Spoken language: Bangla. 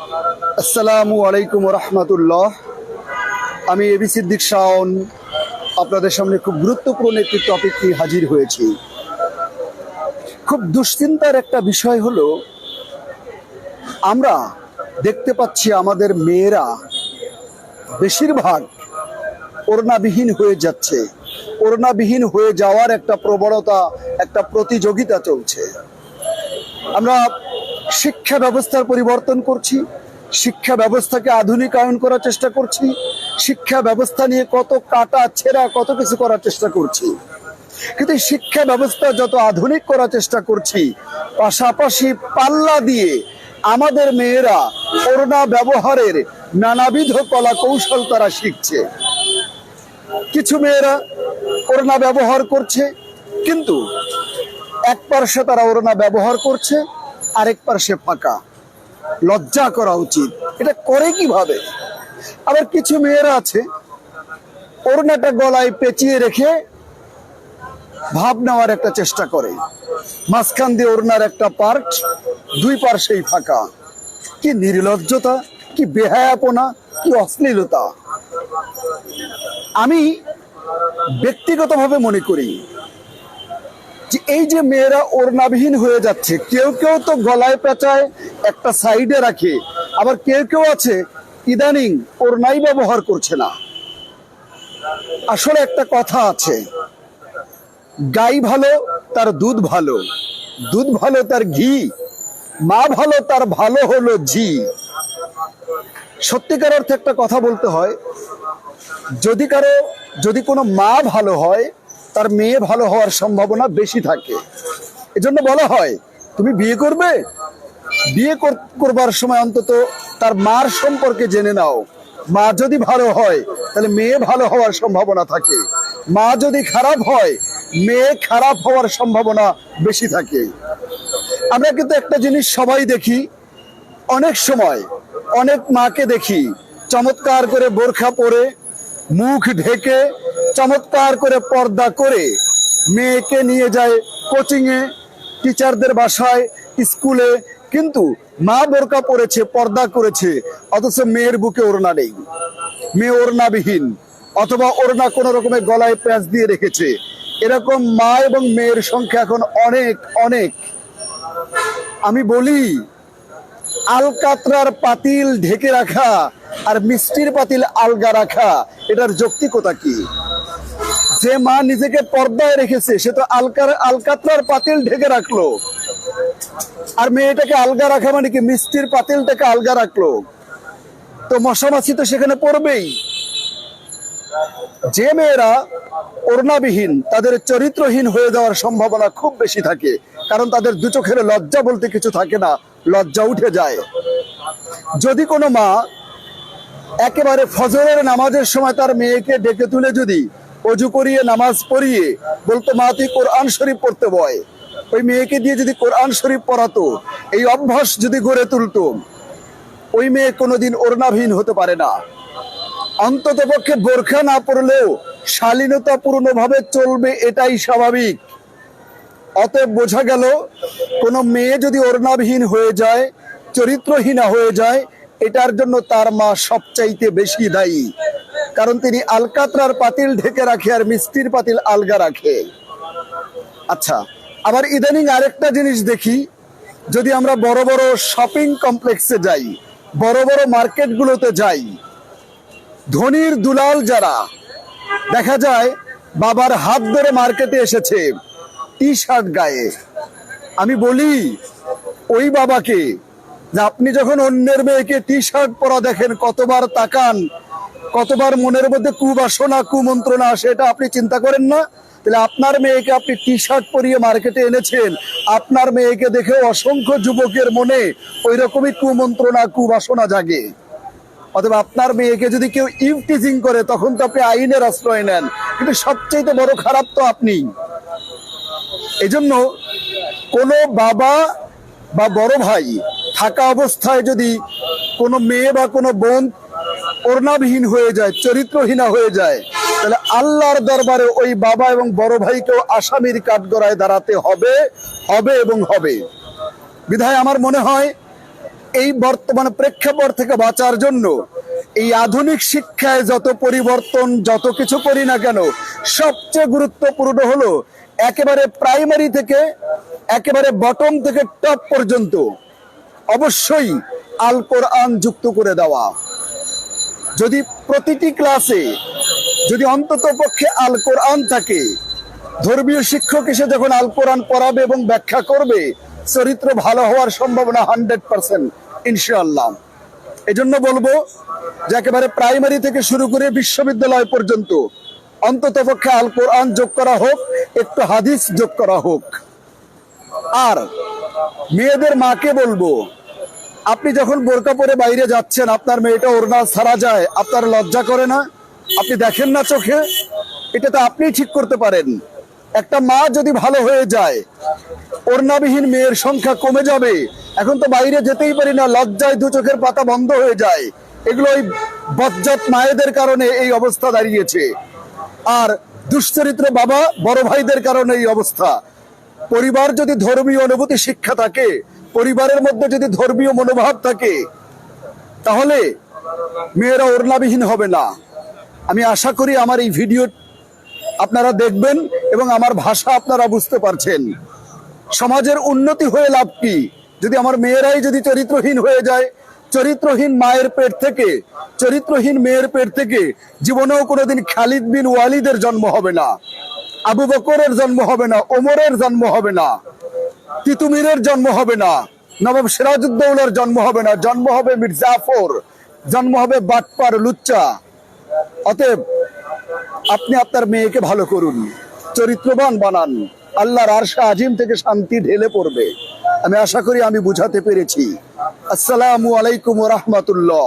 আসসালামু আলাইকুম রহমতুল্লাহ। আমি এবি সিদ্দিক শাওন, আপনাদের সামনে খুব গুরুত্বপূর্ণ একটি টপিক নিয়ে হাজির হয়েছি। খুব দুশ্চিন্তার একটা বিষয় হলো, আমরা দেখতে পাচ্ছি আমাদের মেয়েরা বেশিরভাগ ওড়নাবিহীন হয়ে যাচ্ছে। ওড়নাবিহীন হয়ে যাওয়ার একটা প্রবণতা, একটা প্রতিযোগিতা চলছে। আমরা শিক্ষা ব্যবস্থার পরিবর্তন করছি, শিক্ষা ব্যবস্থাকে আধুনিকায়ন করার চেষ্টা করছি, শিক্ষা ব্যবস্থা নিয়ে কত কাটা ছেঁড়া কত কিছু করার চেষ্টা করছি। কিন্তু শিক্ষা ব্যবস্থা যত আধুনিক করার চেষ্টা করছি, পাশাপাশি পাল্লা দিয়ে আমাদের মেয়েরা করোনা ব্যবহারের নানাবিধ কলা কৌশল তারা শিখছে। কিছু মেয়েরা করোনা ব্যবহার করছে, কিন্তু এক পার্শ্বে তারা ওড়না ব্যবহার করছে আরেক পার্শ্বে ফাঁকা। লজ্জা করা উচিত। এটা করে কীভাবে? আবার কিছু মেয়েরা আছে, ওড়নাটা গলায় পেঁচিয়ে রেখে ভাব নেওয়ার একটা চেষ্টা করে। মাঝখান দিয়ে ওড়নার একটা পার্ট দুই পার্শ্বেই ফাঁকা। কি নির্লজ্জতা, কি বেহায়াপনা, কি অশ্লীলতা। আমি ব্যক্তিগতভাবে মনে করি যে এই যে মেয়েরা ওড়নাবিহীন হয়ে যাচ্ছে, কেউ কেউ তো গলায় পেঁচায় একটা সাইডে রাখে, আবার কেউ কেউ আছে ইদানিং ওড়নাই ব্যবহার করছে না। আসলে একটা কথা আছে, গাই ভালো, তার দুধ ভালো দুধ ভালো তার ঘি, মা ভালো তার ভালো হলো ঝি। সত্যিকার অর্থে একটা কথা বলতে হয়, যদি কারও, যদি কোনো মা ভালো হয় তার মেয়ে ভালো হওয়ার সম্ভাবনা বেশি থাকে। এজন্য বলা হয়, তুমি বিয়ে করবে? বিয়ে কর- করবার সময় অন্তত তার মার সম্পর্কে জেনে নাও। মা যদি ভালো হয়, তাহলে মেয়ে ভালো হওয়ার সম্ভাবনা থাকে। মা যদি খারাপ হয়, মেয়ে খারাপ হওয়ার সম্ভাবনা বেশি থাকে। আমরা কিন্তু একটা জিনিস সবাই দেখি, অনেক সময় অনেক মাকে দেখি, চমৎকার করে বোরখা পরে মুখ ঢেকে চমৎকার করে পর্দা করে মেয়েকে নিয়ে যায় কোচিংয়ে টিচারদের বাসায়, স্কুলে, কিন্তু মা বোরকা পরেছে, পর্দা করেছে, অথচ মেয়ের বুকে ওড়না নেই। মেয়ে ওড়নাবিহীন, অথবা ওড়না কোনো রকমের গলায় প্যাঁচ দিয়ে রেখেছে। এরকম মা এবং মেয়ের সংখ্যা এখন অনেক অনেক। আমি বলি, আলকাতরার পাতিল ঢেকে রাখা আর মিষ্টির পাতিল আলগা রাখা, এটার যৌক্তিকতা কি? যে মা নিজেকে পর্দায় রেখেছে, সে তো আলকার আলকাতরার পাতিল ঢেকে রাখল। আর মেয়েটাকে আলগা রাখা মানে কি? মিষ্টির পাতিলটাকে আলগা রাখল। তো মশামাছি তো সেখানে পড়বেই। যে মেয়েরা ওড়নাবিহীন, তাদের চরিত্রহীন হয়ে যাওয়ার সম্ভাবনা খুব বেশি থাকে, কারণ তাদের দু চোখের লজ্জা বলতে কিছু থাকে না, লজ্জা উঠে যায়। যদি কোনো মা একেবারে ফজরের নামাজের সময় তার মেয়েকে ডেকে তুলে যদি অজু করিয়ে, নামাজ পড়িয়ে বলতো, মা, তুই কোরআন শরীফ পড়তে বয়। ওই মেয়েকে দিয়ে যদি কোরআন শরীফ পড়াতো, এই অভ্যাস যদি গড়ে তুলতো, ওই মেয়ে কোনোদিন ওড়নাবিহীন হতে পারে না। অন্তত পক্ষে বোরখা না পড়লেও শালীনতা পূর্ণভাবে চলবে, এটাই স্বাভাবিক। অতএব বোঝা গেল, কোনো মেয়ে যদি ওড়নাবিহীন হয়ে যায়, চরিত্রহীনা হয়ে যায়, এটার জন্য তার মা সবচাইতে বেশি দায়ী। কারণ তিনি আলকাতরার পাতিল ঢেকে রাখে আর মিষ্টির পাতিল আলগা রাখে। আচ্ছা আবার ইদানিং আরেকটা জিনিস দেখি, যদি আমরা বড় বড় শপিং কমপ্লেক্সে যাই, বড় বড় মার্কেটগুলোতে যাই, ধনির দুলাল যারা, দেখা যায় বাবার হাত ধরে মার্কেটে এসেছে টি শার্ট গায়ে। আমি বলি, ওই বাবাকে, যে আপনি যখন অন্যের মেয়েকে টি শার্ট পরা দেখেন, কতবার তাকান কতবার মনের মধ্যে কুবাসনা কুমন্ত্রণা আসে এটা আপনি চিন্তা করেন না। তাহলে আপনার মেয়েকে আপনি টি শার্ট পরিয়ে মার্কেটে এনেছেন। আপনার মেয়েকে দেখে অসংখ্য যুবকের মনে ওই রকমই কুমন্ত্রণা কুবাসনা জাগে। অথবা আপনার মেয়েকে যদি কেউ ইউটিজিং করে, তখন তো আপনি আইনের আশ্রয় নেন। কিন্তু সবচেয়ে বড় খারাপ তো আপনি। এজন্য কোনো বাবা বা বড় ভাই থাকা অবস্থায় যদি কোনো মেয়ে বা কোনো বোন ওড়নাবিহীন হয়ে যায়, চরিত্রহীনা হয়ে যায়। তাহলে আল্লাহর দরবারে ওই বাবা এবং বড় ভাইকেও আসামির কাঠগড়ায় দাঁড়াতে হবে হবে এবং হবে। বিধায় আমার মনে হয়, এই বর্তমান প্রেক্ষাপট থেকে বাঁচার জন্য এই আধুনিক শিক্ষায় যত পরিবর্তন, যত কিছু করি না কেন, সবচেয়ে গুরুত্বপূর্ণ হলো একেবারে প্রাইমারি থেকে, একেবারে বটম থেকে টপ পর্যন্ত অবশ্যই আল কোরআন যুক্ত করে দেওয়া। যদি প্রতিটি ক্লাসে যদি অন্তত পক্ষে আল কোরআন থাকে, ধর্মীয় শিক্ষক এসে যখন আল কোরআন পড়াবে এবং ব্যাখ্যা করবে, চরিত্র ভালো হওয়ার সম্ভাবনা হান্ড্রেড পার্সেন্ট, ইনশাআল্লাহ। এজন্য বলব যে একেবারে প্রাইমারি থেকে শুরু করে বিশ্ববিদ্যালয় পর্যন্ত অন্তত পক্ষে আল কোরআন যোগ করা হোক, একটু হাদিস যোগ করা হোক। আর মেয়েদের মাকে বলব আপনি যখন বোরকা পরে বাইরে যাচ্ছেন, আপনার মেয়েটা ওড়না ছাড়া যায়, আপনার লজ্জা করে না? আপনি দেখেন না চোখে? এটা তো আপনি ঠিক করতে পারেন। একটা মা যদি ভালো হয়ে যায়, ওড়নাবিহীন মেয়ের সংখ্যা কমে যাবে। এখন তো বাইরে যেতেই পারি না, লজ্জায় দু চোখের পাতা বন্ধ হয়ে যায়। এগুলো ওই বজ্জাত মায়েদের কারণে এই অবস্থা দাঁড়িয়েছে। আর দুশ্চরিত্র বাবা, বড় ভাইদের কারণে এই অবস্থা। পরিবার যদি ধর্মীয় অনুভূতি, শিক্ষা থাকে পরিবারের মধ্যে যদি ধর্মীয় মনোভাব থাকে, তাহলে মেয়েরা ওরলাবিহীন হবে না। আমি আশা করি আমার এই ভিডিও আপনারা দেখবেন এবং আমার ভাষা আপনারা বুঝতে পারছেন। সমাজের উন্নতি হয়ে লাভ কি? যদি আমার মেয়েরাই যদি চরিত্রহীন হয়ে যায়, চরিত্রহীন মায়ের পেট থেকে, চরিত্রহীন মেয়ের পেট থেকে জীবনেও কোনোদিন খালিদ বিন ওয়ালিদের জন্ম হবে না, আবু বকরের জন্ম হবে না, ওমরের জন্ম হবে না। তিতুমিরের জন্ম হবে না, নবাব সিরাজউদ্দৌলার জন্ম হবে না, জন্ম হবে মির জাফর, জন্ম হবে বাটপার লুচ্চা। অতএব আপনি আপনার মেয়েকে ভালো করুন, চরিত্রবান বানান, আল্লাহর আরশা আজিম থেকে শান্তি ঢেলে পড়বে। আমি আশা করি আমি বুঝাতে পেরেছি। আসসালামু আলাইকুম রহমতুল্লাহ।